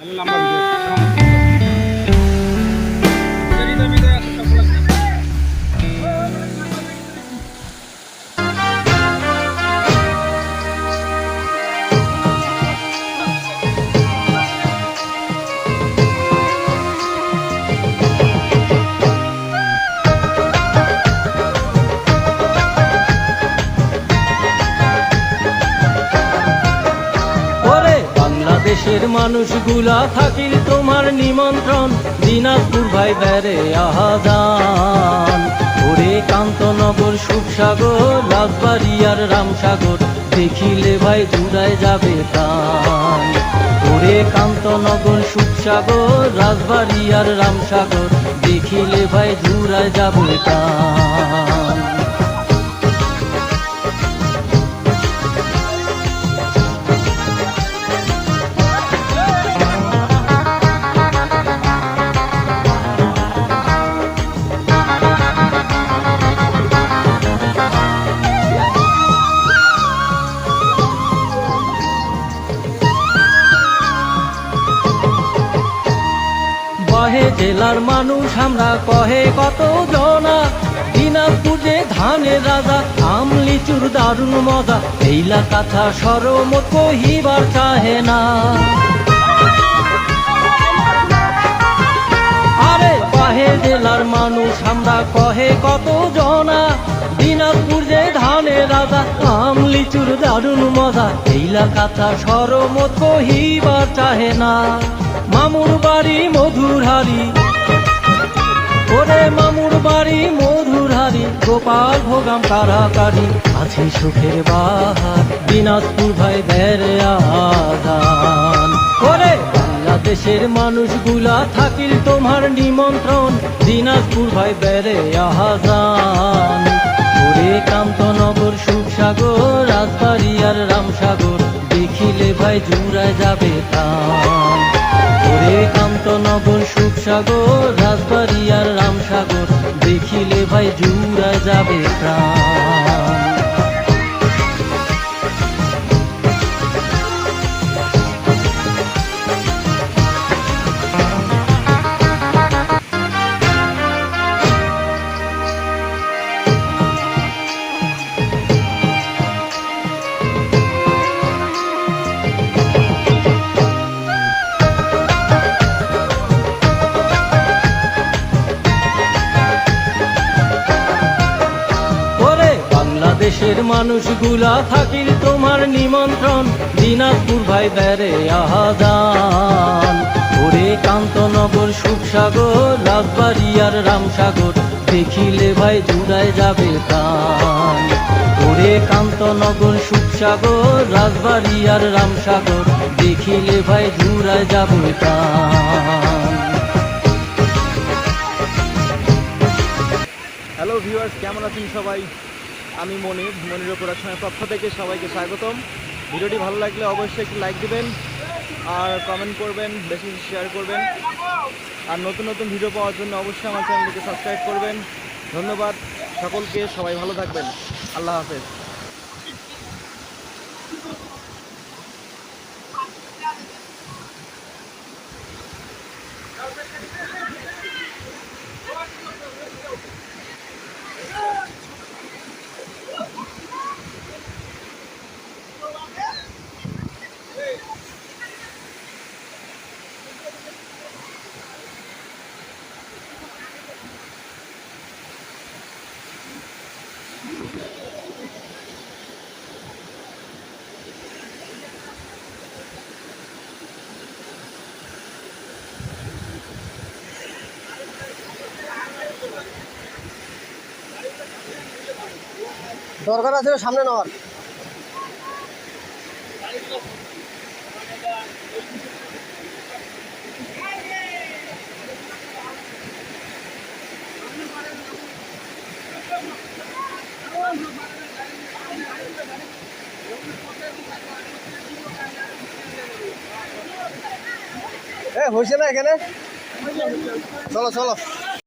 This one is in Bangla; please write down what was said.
Dale la. বাংলাদেশের মানুষগুলা থাকিল তোমার নিমন্ত্রণ। দিনাজপুর ভাই বেড়ে আহাজান। ওরে কান্তনগর, সুখসাগর রাজবাড়িয়ার রামসাগর, দেখিলে ভাই জুড়ায় যাবে প্রাণ। ওরে কান্তনগর, সুখসাগর রাজবাড়িয়ার রামসাগর, দেখিলে ভাই জুড়ায় যাবে প্রাণ। বাহে জেলার মানুষ আমরা কহে কত জনা দিনাজপুরে ধানের রাজা আম লিচুর দারুণ মজা। এইলা কথা সরম কহিবার চাহে না। আরে কহে, জেলার মানুষ আমরা কহে কত আম লিচুর দারুণ মজা। এইলা কথা সরমত কহিবার চাহে না। মামুর বাড়ি মধুর হারি ওরে মামুর বাড়ি মধুর হারি গোপাল ভোগাম আছে সুখের বাহার, দিনাজপুর ভাই আদান ওরে বাংলাদেশের মানুষগুলা থাকিল তোমার নিমন্ত্রণ, দিনাজপুর ভাই বেড়ে আহাজান ভাই জুড়ায় যাবে প্রাণ। ওরে কান্তনগর, সুখসাগর, রাজবাড়ি আর রামসাগর, দেখিলে ভাই জুড়ায় যাবে প্রাণ। বাংলাদেশের মানুষগুলা থাকিল তোমার নিমন্ত্রণ। দিনাজপুর ভাই বেড়ে আহাজান। ওরে কান্তনগর, সুখসাগর রাজবাড়ি আর রামসাগর, দেখিলে ভাই জুড়ায় যাবে প্রাণ। ওরে কান্তনগর, সুখসাগর রাজবাড়ি আর রামসাগর, দেখিলে ভাই জুড়ায় যাবে প্রাণ। হ্যালো ভিউয়ার্স কেমন আছেন সবাই? আমি মনির মনির প্রোডাকশনের পক্ষ থেকে সবাইকে স্বাগতম। ভিডিওটি ভালো লাগলে অবশ্যই একটি লাইক দেবেন, আর কমেন্ট করবেন, বেশি বেশি শেয়ার করবেন। আর নতুন নতুন ভিডিও পাওয়ার জন্য অবশ্যই আমার চ্যানেলটিকে সাবস্ক্রাইব করবেন। ধন্যবাদ সকলকে, সবাই ভালো থাকবেন। আল্লাহ হাফেজ। দরকার আছে সামনে নেওয়ার। এ হয়েছে না এখানে? চলো চলো।